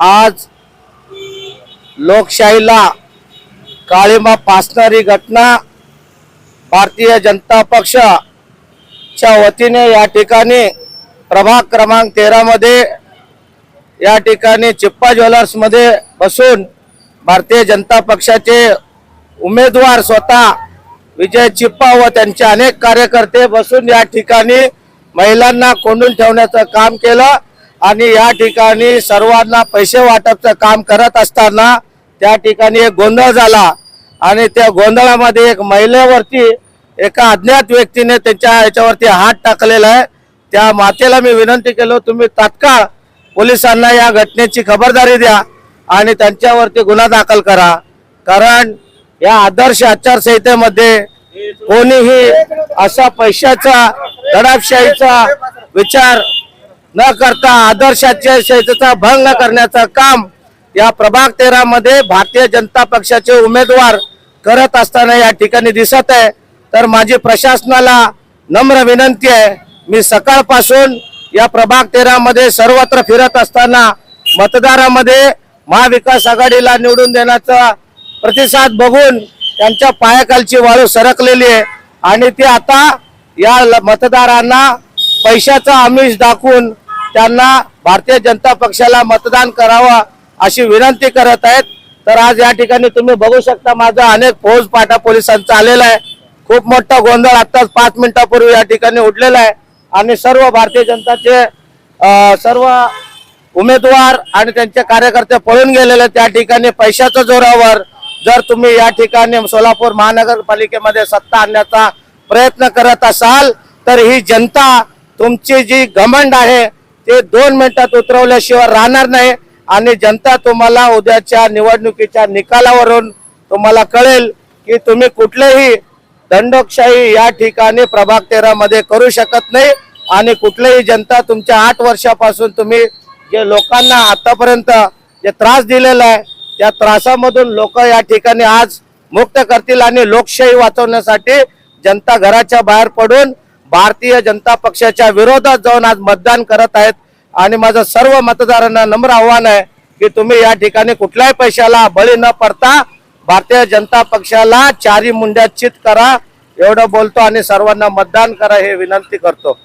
आज लोकशाहीला काळीमा फासणारी घटना भारतीय जनता पक्षच्या वतीने या ठिकाणी प्रभाग क्रमांक तेरामध्ये या ठिकाणी चिप्पा ज्वेलर्समध्ये बसून भारतीय जनता पक्षाचे उमेदवार स्वतः विजय चिप्पा व त्यांचे अनेक कार्यकर्ते बसून या ठिकाणी महिलांना कोंडून ठेवण्याचं काम केलं. आणि या ठिकाणी सर्वांना पैसे वाटपचं काम करत असताना त्या ठिकाणी एक गोंधळ झाला. आणि त्या गोंधळामध्ये एक महिलेवरती एका अज्ञात व्यक्तीने त्यांच्या याच्यावरती हात टाकलेला आहे. त्या मातेला मी विनंती केलो तुम्ही तात्काळ पोलिसांना या घटनेची खबरदारी द्या आणि त्यांच्यावरती गुन्हा दाखल करा. कारण या आदर्श आचारसंहितेमध्ये कोणीही असा पैशाचा दडापशाहीचा विचार न करता आदर्शाच्या संहितेचा भंग करण्याचं काम या प्रभाग तेरा मध्ये भारतीय जनता पक्षाचे उमेदवार करत असताना या ठिकाणी दिसत आहे. तर माझी प्रशासनाला नम्र विनंती आहे. मी सकाळपासून या प्रभाग तेरा मध्ये सर्वत्र फिरत असताना मतदारामध्ये महाविकास आघाडीला निवडून देण्याचा प्रतिसाद बघून त्यांच्या पायाखालची वाळू सरकलेली आहे. आणि ते आता या ल- मतदारांना पैशाचा आमिष दाखवून त्यांना भारतीय जनता पक्षाला मतदान करावं अशी विनंती करत आहेत. तर आज या ठिकाणी तुम्ही बघू शकता माझा अनेक फौज पाटा पोलिसांचा आलेला आहे. खूप मोठा गोंधळ आताच पाच मिनिटापूर्वी या ठिकाणी उडलेला आहे. आणि सर्व भारतीय जनताचे सर्व उमेदवार आणि त्यांचे कार्यकर्ते पळून गेलेले त्या ठिकाणी पैशाच्या जोरावर. जर तुम्ही या ठिकाणी सोलापूर महानगरपालिकेमध्ये सत्ता आणण्याचा प्रयत्न करत असाल तर ही जनता तुमची जी घमंड आहे ते दोन मिनिटात उतरवल्याशिवाय राहणार नाही. आणि जनता तुम्हाला उद्याच्या निवडणुकीच्या निकालावरून तुम्हाला कळेल की तुम्ही कुठलेही दंडोकशाही या ठिकाणी प्रभाग तेरा मध्ये करू शकत नाही. आणि कुठलेही जनता तुमच्या आठ वर्षापासून तुम्ही जे लोकांना आतापर्यंत जे त्रास दिलेला आहे त्या त्रासामधून लोक या ठिकाणी आज मुक्त करतील आणि लोकशाही वाचवण्यासाठी जनता घराच्या बाहेर पडून भारतीय जनता पक्षाच्या विरोधात जाऊन आज मतदान करत आहेत. आणि माझं सर्व मतदारांना नम्र आव्हान आहे की तुम्ही या ठिकाणी कुठल्याही पैशाला बळी न पडता भारतीय जनता पक्षाला चारी मुंड्यात चित करा. एवढं बोलतो आणि सर्वांना मतदान करा हे विनंती करतो.